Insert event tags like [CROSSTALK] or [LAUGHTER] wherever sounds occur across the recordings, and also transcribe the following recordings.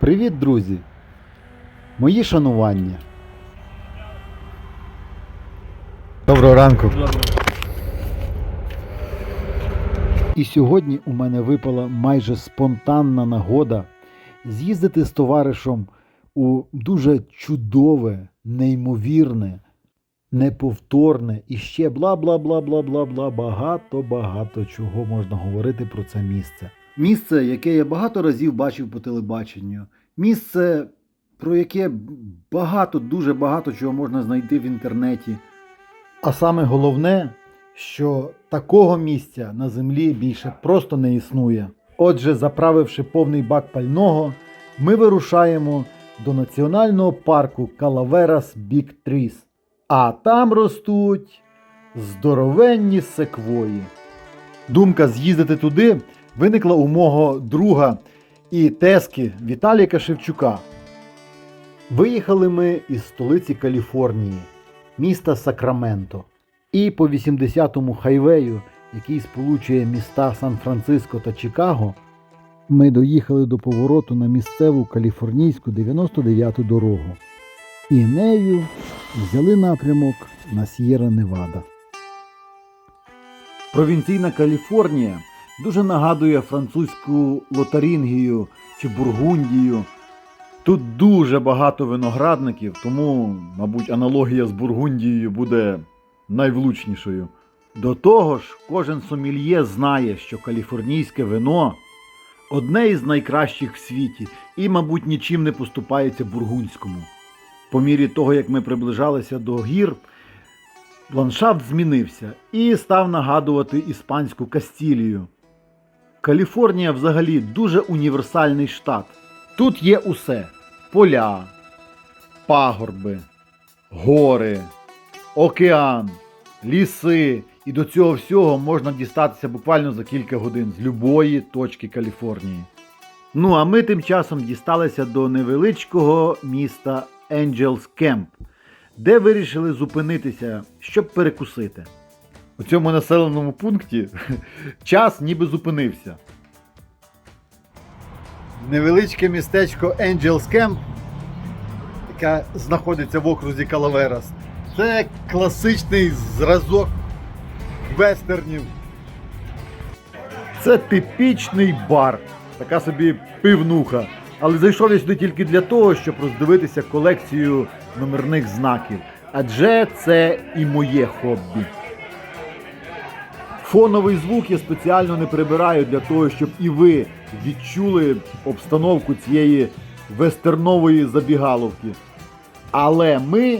Привіт, друзі! Мої шанування. Доброго ранку. І сьогодні у мене випала майже спонтанна нагода з'їздити з товаришем у дуже чудове, неймовірне, неповторне і ще бла бла бла бла бла бла багато багато чого можна говорити про це місце. Місце, яке я багато разів бачив по телебаченню. Місце, про яке багато, дуже багато чого можна знайти в інтернеті. А саме головне, що такого місця на землі більше просто не існує. Отже, заправивши повний бак пального, ми вирушаємо до національного парку Калаверас Big Trees. А там ростуть здоровенні секвої. Думка з'їздити туди виникла у мого друга і тески Віталіка Шевчука. Виїхали ми із столиці Каліфорнії, міста Сакраменто. І по 80-му хайвею, який сполучує міста Сан-Франциско та Чикаго, ми доїхали до повороту на місцеву каліфорнійську 99-ту дорогу. І нею взяли напрямок на С'єра Невада. Провінційна Каліфорнія дуже нагадує французьку Лотарингію чи Бургундію. Тут дуже багато виноградників, тому, мабуть, аналогія з Бургундією буде найвлучнішою. До того ж, кожен сомельє знає, що каліфорнійське вино одне із найкращих в світі і, мабуть, нічим не поступається бургундському. По мірі того, як ми приближалися до гір, ландшафт змінився і став нагадувати іспанську Кастілію. Каліфорнія взагалі дуже універсальний штат. Тут є усе: поля, пагорби, гори, океан, ліси. І до цього всього можна дістатися буквально за кілька годин з любої точки Каліфорнії. Ну а ми тим часом дісталися до невеличкого міста Angels Camp, де вирішили зупинитися, щоб перекусити. У цьому населеному пункті час ніби зупинився. Невеличке містечко Angels Camp, яке знаходиться в окрузі Калаверас. Це класичний зразок вестернів. Це типічний бар, така собі пивнуха. Але зайшов я сюди тільки для того, щоб роздивитися колекцію номерних знаків. Адже це і моє хобі. Фоновий звук я спеціально не прибираю для того, щоб і ви відчули обстановку цієї вестернової забігаловки. Але ми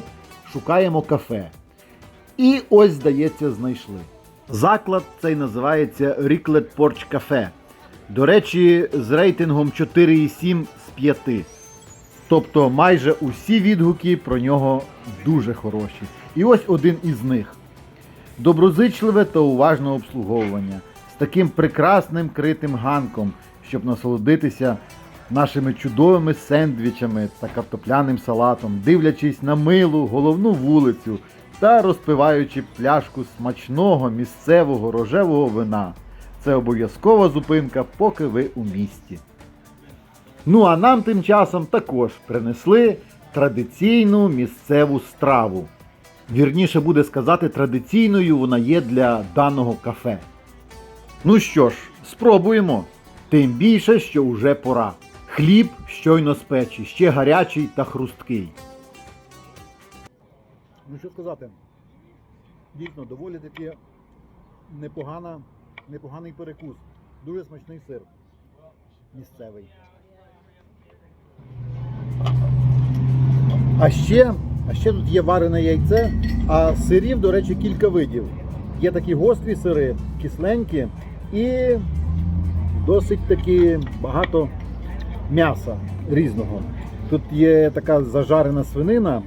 шукаємо кафе. І ось, здається, знайшли. Заклад цей називається Riclet Porch Cafe. До речі, з рейтингом 4,7 з 5. Тобто майже усі відгуки про нього дуже хороші. І ось один із них. Доброзичливе та уважне обслуговування з таким прекрасним критим ганком, щоб насолодитися нашими чудовими сендвічами та картопляним салатом, дивлячись на милу головну вулицю та розпиваючи пляшку смачного місцевого рожевого вина. Це обов'язкова зупинка, поки ви у місті. Ну а нам тим часом також принесли традиційну місцеву страву. Вірніше буде сказати, традиційною вона є для даного кафе. Ну що ж, спробуємо. Тим більше, що вже пора. Хліб щойно з ще гарячий та хрусткий. Ну що сказати? Дійсно, доволі таки непогана, непоганий перекус. Дуже смачний сир. Місцевий. А ще, а ще тут є варене яйце, а сирів, до речі, кілька видів. Є такі гострі сири, кисленькі і досить таки багато м'яса різного. Тут є така зажарена свинина,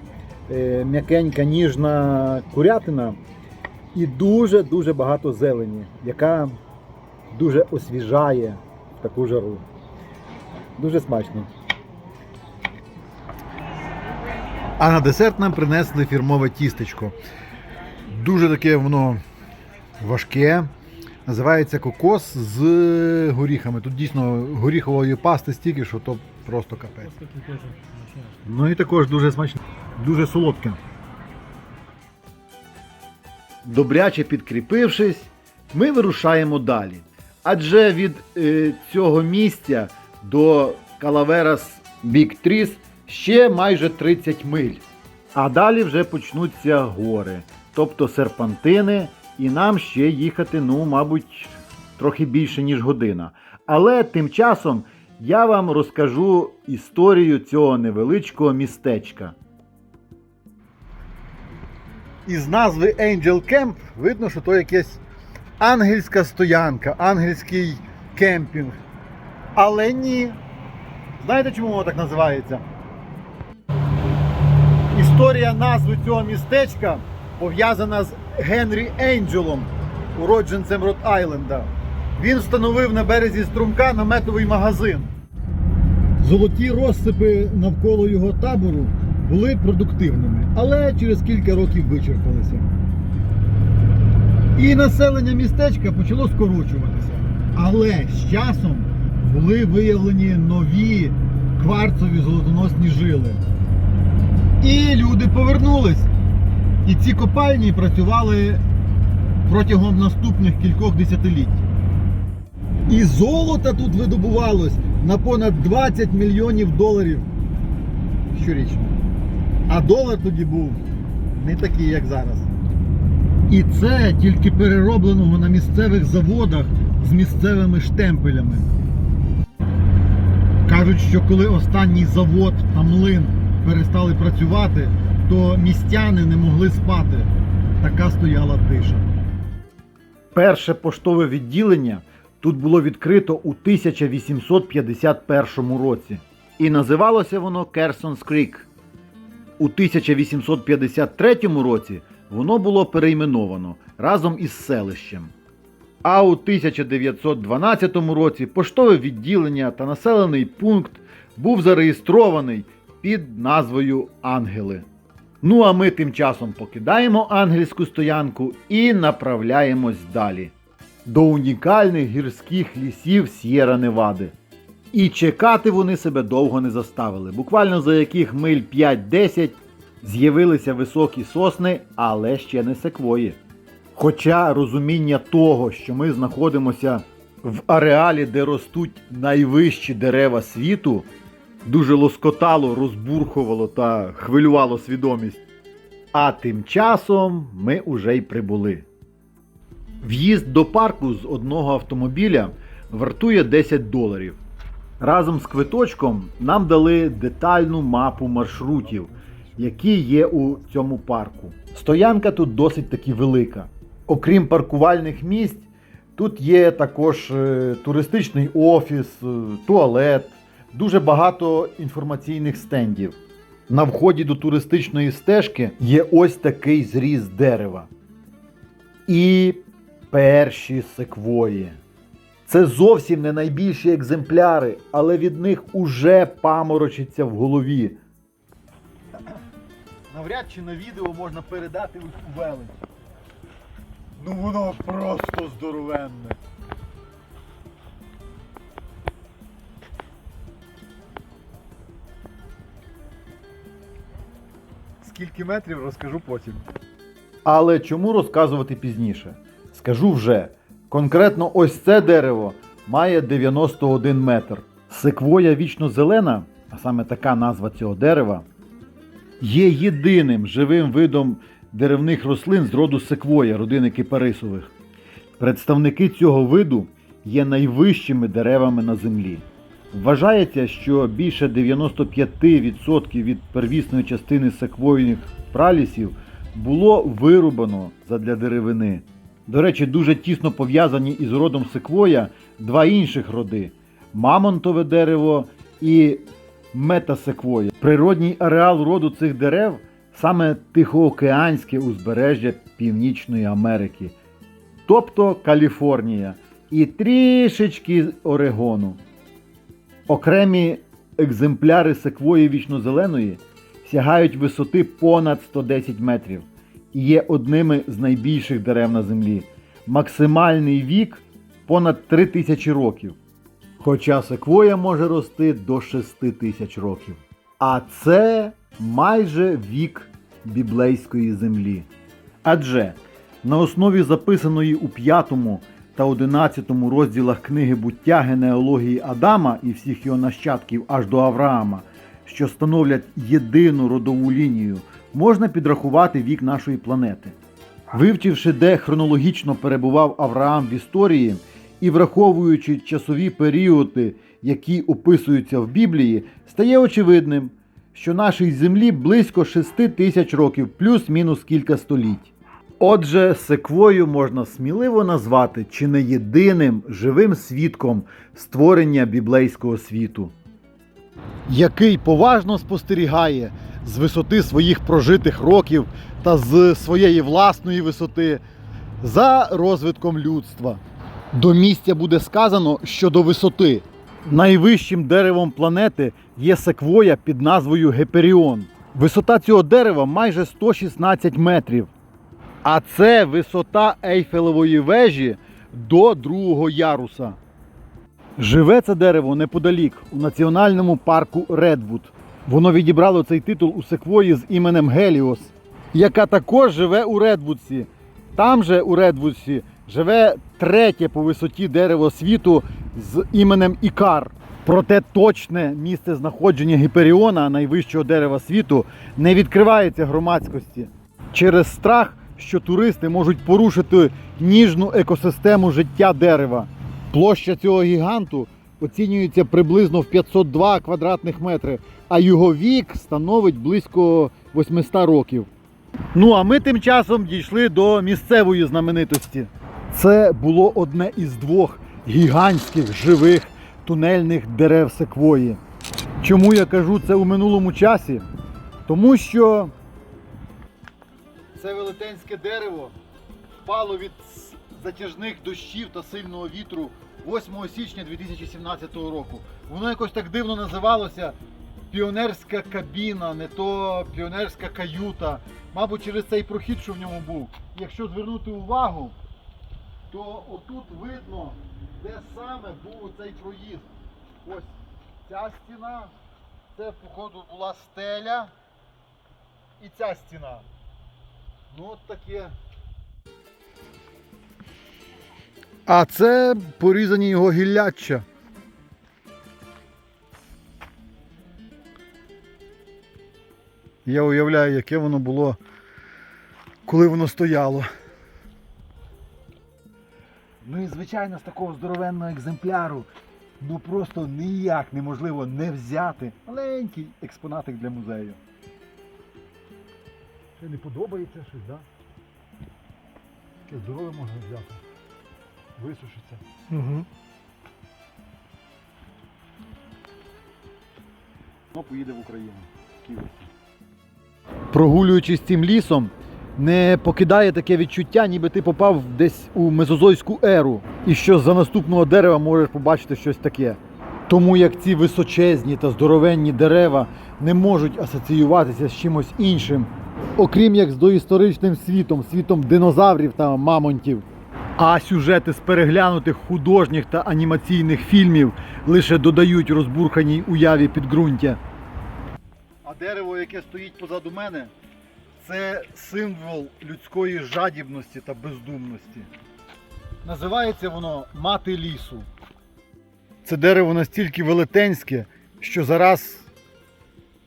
е, м'якенька ніжна курятина і дуже-дуже багато зелені, яка дуже освіжає таку жару. Дуже смачно. А на десерт нам принесли фірмове тістечко. Дуже таке воно важке. Називається кокос з горіхами. Тут дійсно горіхової пасти стільки, що то Просто капець. Ну і також дуже смачне, дуже солодке. Добряче підкріпившись, ми вирушаємо далі. Адже від е, цього місця до Калаверас Бік Тріс ще майже 30 миль. А далі вже почнуться гори, тобто серпантини, і нам ще їхати, ну, мабуть, трохи більше, ніж година. Але тим часом я вам розкажу історію цього невеличкого містечка. Із назви Angel Camp видно, що то якась ангельська стоянка, ангельський кемпінг. Але ні. Знаєте, чому воно так називається? Історія назви цього містечка пов'язана з Генрі Енджелом, уродженцем Рот Айленда. Він встановив на березі струмка наметовий магазин. Золоті розсипи навколо його табору були продуктивними, але через кілька років вичерпалися. І населення містечка почало скорочуватися. Але з часом були виявлені нові кварцові золотоносні жили. І люди повернулись. І ці копальні працювали протягом наступних кількох десятиліть. І золота тут видобувалось на понад 20 мільйонів доларів щорічно. А долар тоді був не такий, як зараз. І це тільки переробленого на місцевих заводах з місцевими штемпелями. Кажуть, що коли останній завод та млин перестали працювати, то містяни не могли спати. Така стояла тиша. Перше поштове відділення тут було відкрито у 1851 році. І називалося воно Керсонс Крік. У 1853 році воно було перейменовано разом із селищем. А у 1912 році поштове відділення та населений пункт був зареєстрований під назвою Ангели. Ну а ми тим часом покидаємо ангельську стоянку і направляємось далі до унікальних гірських лісів С'єра Невади. І чекати вони себе довго не заставили. Буквально за яких миль 5-10 з'явилися високі сосни, але ще не секвої. Хоча розуміння того, що ми знаходимося в ареалі, де ростуть найвищі дерева світу, дуже лоскотало, розбурхувало та хвилювало свідомість. А тим часом ми уже й прибули. В'їзд до парку з одного автомобіля вартує 10 доларів. Разом з квиточком нам дали детальну мапу маршрутів, які є у цьому парку. Стоянка тут досить таки велика. Окрім паркувальних місць, тут є також е, туристичний офіс, е, туалет, дуже багато інформаційних стендів. На вході до туристичної стежки є ось такий зріз дерева. І перші секвої. Це зовсім не найбільші екземпляри, але від них уже паморочиться в голові. Навряд чи на відео можна передати велич. Ну воно просто здоровенне. Скільки метрів розкажу потім. Але чому розказувати пізніше? Скажу вже. Конкретно ось це дерево має 91 метр. Секвоя вічно зелена, а саме така назва цього дерева, є єдиним живим видом деревних рослин з роду секвоя, родини кипарисових. Представники цього виду є найвищими деревами на землі. Вважається, що більше 95% від первісної частини секвойних пралісів було вирубано задля деревини. До речі, дуже тісно пов'язані із родом секвоя два інших роди мамонтове дерево і метасеквоя. Природній ареал роду цих дерев саме Тихоокеанське узбережжя Північної Америки, тобто Каліфорнія і трішечки Орегону. Окремі екземпляри секвої вічнозеленої сягають висоти понад 110 метрів і є одними з найбільших дерев на землі. Максимальний вік понад 3000 років. Хоча секвоя може рости до 6 тисяч років. А це майже вік біблейської землі. Адже на основі записаної у 5 та 11 розділах книги буття генеалогії Адама і всіх його нащадків аж до Авраама, що становлять єдину родову лінію, можна підрахувати вік нашої планети. Вивчивши, де хронологічно перебував Авраам в історії і враховуючи часові періоди, які описуються в Біблії, стає очевидним, що нашій землі близько 6 тисяч років, плюс-мінус кілька століть. Отже, секвою можна сміливо назвати чи не єдиним живим свідком створення біблейського світу, який поважно спостерігає з висоти своїх прожитих років та з своєї власної висоти за розвитком людства. До місця буде сказано щодо висоти. Найвищим деревом планети є секвоя під назвою Геперіон. Висота цього дерева майже 116 метрів. А це висота Ейфелевої вежі до другого яруса. Живе це дерево неподалік у національному парку Редвуд. Воно відібрало цей титул у секвої з іменем Геліос, яка також живе у Редвудсі. Там же у Редвудсі живе третє по висоті дерево світу з іменем Ікар. Проте точне місце знаходження Гіперіона, найвищого дерева світу, не відкривається громадськості через страх, що туристи можуть порушити ніжну екосистему життя дерева. Площа цього гіганту оцінюється приблизно в 502 квадратних метри, а його вік становить близько 800 років. Ну а ми тим часом дійшли до місцевої знаменитості. Це було одне із двох гігантських живих тунельних дерев секвої. Чому я кажу це у минулому часі? Тому що це велетенське дерево впало від затяжних дощів та сильного вітру 8 січня 2017 року. Воно якось так дивно називалося піонерська кабіна, не то піонерська каюта. Мабуть, через цей прохід, що в ньому був. Якщо звернути увагу, то отут видно, де саме був цей проїзд. Ось ця стіна, це, походу, була стеля і ця стіна. Ну от таке. А це порізані його гілляччя. Я уявляю, яке воно було, коли воно стояло. Ну і звичайно з такого здоровенного екземпляру ну просто ніяк неможливо не взяти маленький експонатик для музею. Ще не подобається щось. Да? Таке здорове можна взяти. Висушиться. Угу. Воно поїде в Україну. Прогулюючись цим лісом, не покидає таке відчуття, ніби ти попав десь у мезозойську еру, і що за наступного дерева можеш побачити щось таке. Тому як ці височезні та здоровенні дерева не можуть асоціюватися з чимось іншим, окрім як з доісторичним світом, світом динозаврів та мамонтів. А сюжети з переглянутих художніх та анімаційних фільмів лише додають розбурханій уяві підґрунтя. А дерево, яке стоїть позаду мене, це символ людської жадібності та бездумності. Називається воно мати лісу. Це дерево настільки велетенське, що зараз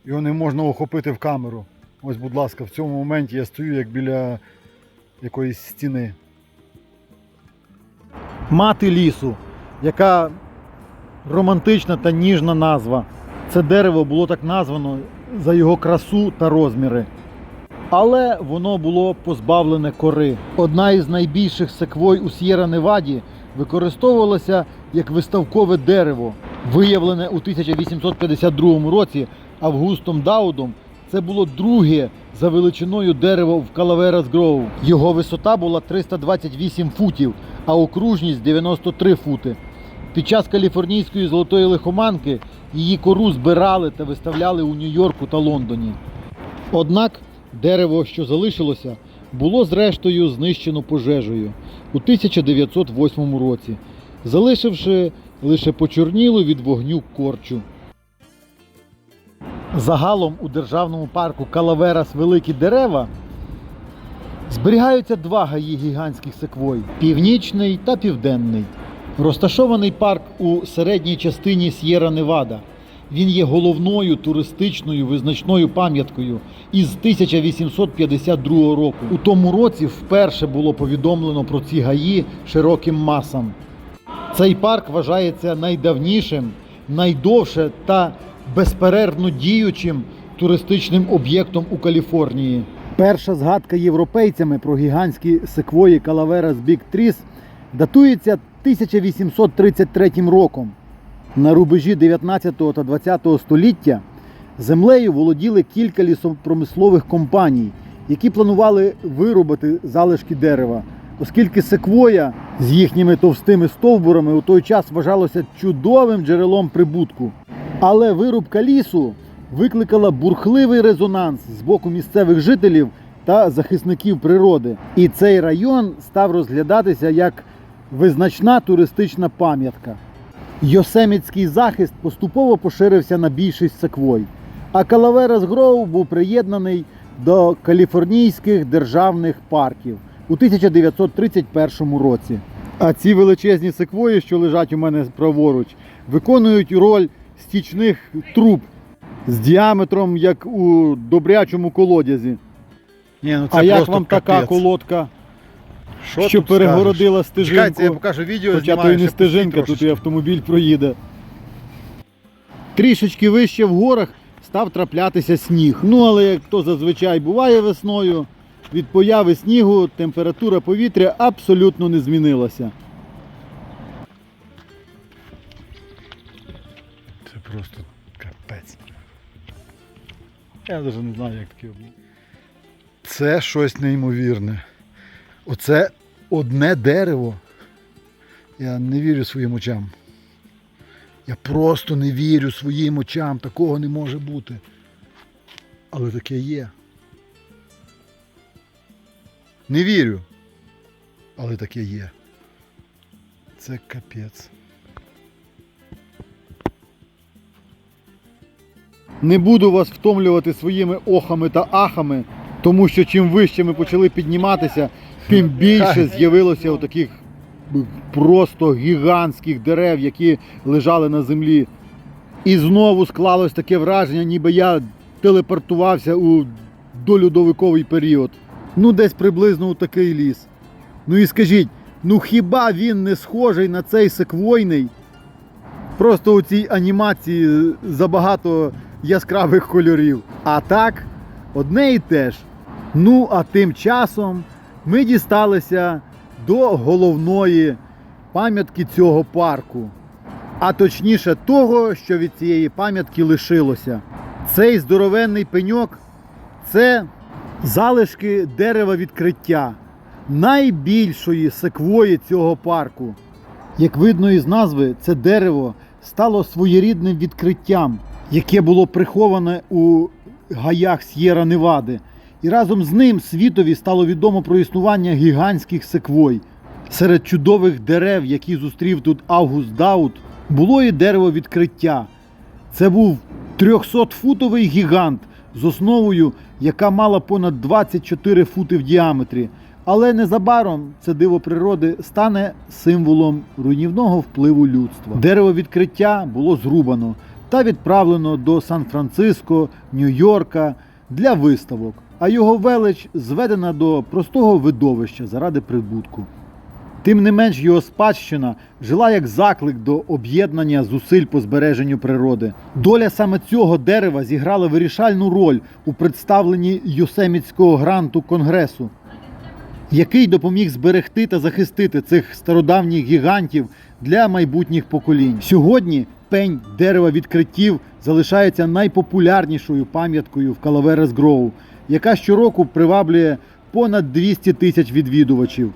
його не можна охопити в камеру. Ось, будь ласка, в цьому моменті я стою як біля якоїсь стіни. Мати лісу, яка романтична та ніжна назва. Це дерево було так названо за його красу та розміри. Але воно було позбавлене кори. Одна із найбільших секвой у С'єра Неваді використовувалася як виставкове дерево, виявлене у 1852 році Августом Даудом. Це було друге за величиною дерево в Калаверас Гроу. Його висота була 328 футів, а окружність 93 фути. Під час каліфорнійської золотої лихоманки її кору збирали та виставляли у Нью-Йорку та Лондоні. Однак дерево, що залишилося, було зрештою знищено пожежею у 1908 році, залишивши лише почорнілу від вогню корчу. Загалом у державному парку Калаверас Великі Дерева зберігаються два гаї гігантських секвой північний та південний. Розташований парк у середній частині С'єра Невада. Він є головною туристичною визначною пам'яткою із 1852 року. У тому році вперше було повідомлено про ці гаї широким масам. Цей парк вважається найдавнішим, найдовше та безперервно діючим туристичним об'єктом у Каліфорнії. Перша згадка європейцями про гігантські секвої Калаверас Біг Тріс датується 1833 роком. На рубежі 19 та 20 століття землею володіли кілька лісопромислових компаній, які планували вирубати залишки дерева, оскільки секвоя з їхніми товстими стовбурами у той час вважалося чудовим джерелом прибутку. Але вирубка лісу викликала бурхливий резонанс з боку місцевих жителів та захисників природи. І цей район став розглядатися як визначна туристична пам'ятка. Йосемітський захист поступово поширився на більшість секвой, а Калаверас Гроу був приєднаний до каліфорнійських державних парків у 1931 році. А ці величезні секвої, що лежать у мене праворуч, виконують роль стічних труб з діаметром, як у добрячому колодязі. Ні, ну а як вам така колодка, що, тут перегородила скажеш? Чекайте, я покажу відео, Хоча знімаю, то і не ще стежинка, пустіть тут і трошечки. автомобіль проїде. Трішечки вище в горах став траплятися сніг. Ну, але як то зазвичай буває весною, від появи снігу температура повітря абсолютно не змінилася. Я навіть не знаю, як таке було. Це щось неймовірне. Оце одне дерево. Я не вірю своїм очам. Я просто не вірю своїм очам. Такого не може бути. Але таке є. Не вірю. Але таке є. Це капець. Не буду вас втомлювати своїми охами та ахами, тому що чим вище ми почали підніматися, тим більше з'явилося отаких просто гігантських дерев, які лежали на землі. І знову склалось таке враження, ніби я телепортувався у долюдовиковий період. Ну, десь приблизно у такий ліс. Ну і скажіть, ну хіба він не схожий на цей секвойний? Просто у цій анімації забагато яскравих кольорів. А так, одне і те ж. Ну, а тим часом ми дісталися до головної пам'ятки цього парку. А точніше того, що від цієї пам'ятки лишилося. Цей здоровенний пеньок це залишки дерева відкриття найбільшої секвої цього парку. Як видно із назви, це дерево стало своєрідним відкриттям, яке було приховане у гаях С'єра Невади. І разом з ним світові стало відомо про існування гігантських секвой. Серед чудових дерев, які зустрів тут Август Даут, було і дерево відкриття. Це був 300-футовий гігант з основою, яка мала понад 24 фути в діаметрі. Але незабаром це диво природи стане символом руйнівного впливу людства. Дерево відкриття було зрубано та відправлено до Сан-Франциско, Нью-Йорка для виставок, а його велич зведена до простого видовища заради прибутку. Тим не менш, його спадщина жила як заклик до об'єднання зусиль по збереженню природи. Доля саме цього дерева зіграла вирішальну роль у представленні Йосемітського гранту Конгресу, який допоміг зберегти та захистити цих стародавніх гігантів для майбутніх поколінь. Сьогодні пень дерева відкриттів залишається найпопулярнішою пам'яткою в Калаверес Гроу, яка щороку приваблює понад 200 тисяч відвідувачів.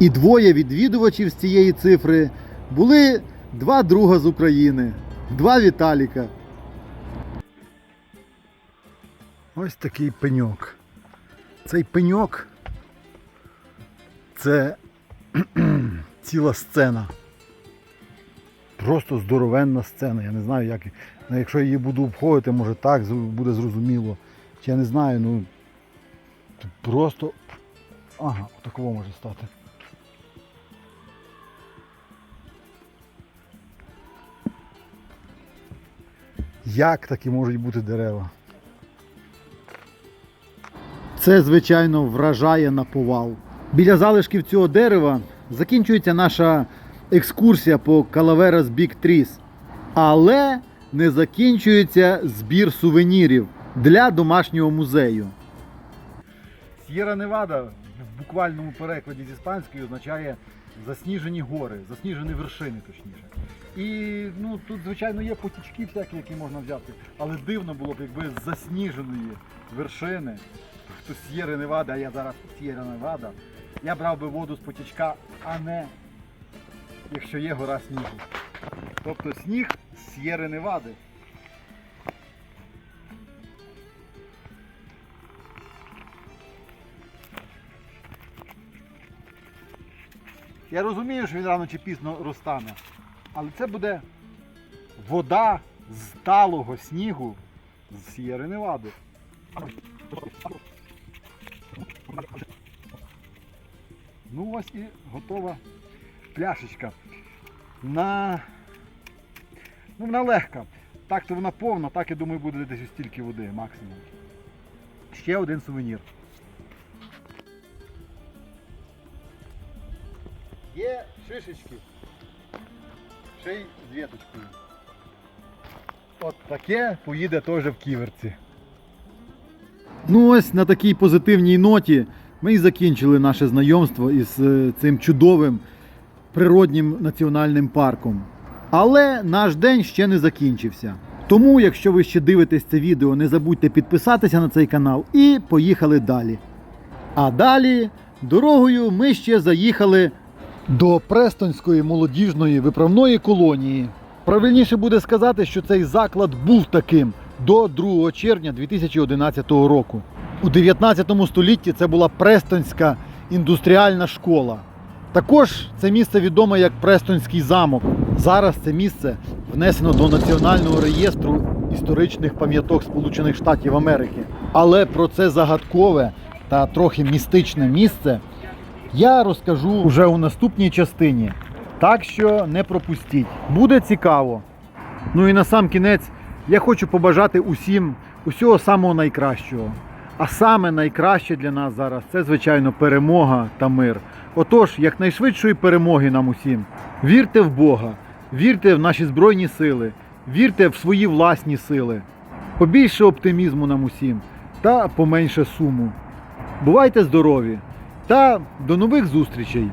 І двоє відвідувачів з цієї цифри були два друга з України, два Віталіка. Ось такий пеньок. Цей пеньок це [CLEARS THROAT] ціла сцена. Просто здоровенна сцена. Я не знаю, як. ну, Якщо я її буду обходити, може так буде зрозуміло. Чи я не знаю, ну. Просто. Ага, отаково може стати. Як такі можуть бути дерева? Це, звичайно, вражає на повал. Біля залишків цього дерева закінчується наша екскурсія по Calaveras Big Trees. Але не закінчується збір сувенірів для домашнього музею. С'єра Невада в буквальному перекладі з іспанської означає засніжені гори, засніжені вершини, точніше. І ну тут, звичайно, є потічки всякі, які можна взяти, але дивно було б, якби з засніженої вершини, хто з Невада, а я зараз С'єра Невада, я брав би воду з потічка, а не якщо є гора снігу. Тобто сніг з С'єри Невади. Я розумію, що він рано чи пізно розтане, але це буде вода з талого снігу з Сієри Невади. Ну ось і готова пляшечка. На... Ну, вона легка. Так то вона повна, так я думаю, буде десь стільки води максимум. Ще один сувенір. Є шишечки. Ще й з віточкою. От таке поїде теж в ківерці. Ну ось на такій позитивній ноті ми і закінчили наше знайомство із е, цим чудовим природнім національним парком. Але наш день ще не закінчився. Тому, якщо ви ще дивитесь це відео, не забудьте підписатися на цей канал і поїхали далі. А далі дорогою ми ще заїхали До Престонської молодіжної виправної колонії. Правильніше буде сказати, що цей заклад був таким до 2 червня 2011 року. У 19 столітті це була Престонська індустріальна школа. Також це місце відоме як Престонський замок. Зараз це місце внесено до Національного реєстру історичних пам'яток Сполучених Штатів Америки. Але про це загадкове та трохи містичне місце я розкажу уже у наступній частині. Так що не пропустіть. Буде цікаво. Ну і на сам кінець я хочу побажати усім усього самого найкращого. А саме найкраще для нас зараз це, звичайно, перемога та мир. Отож, якнайшвидшої перемоги нам усім. Вірте в Бога, вірте в наші Збройні сили, вірте в свої власні сили. Побільше оптимізму нам усім та поменше суму. Бувайте здорові та до нових зустрічей!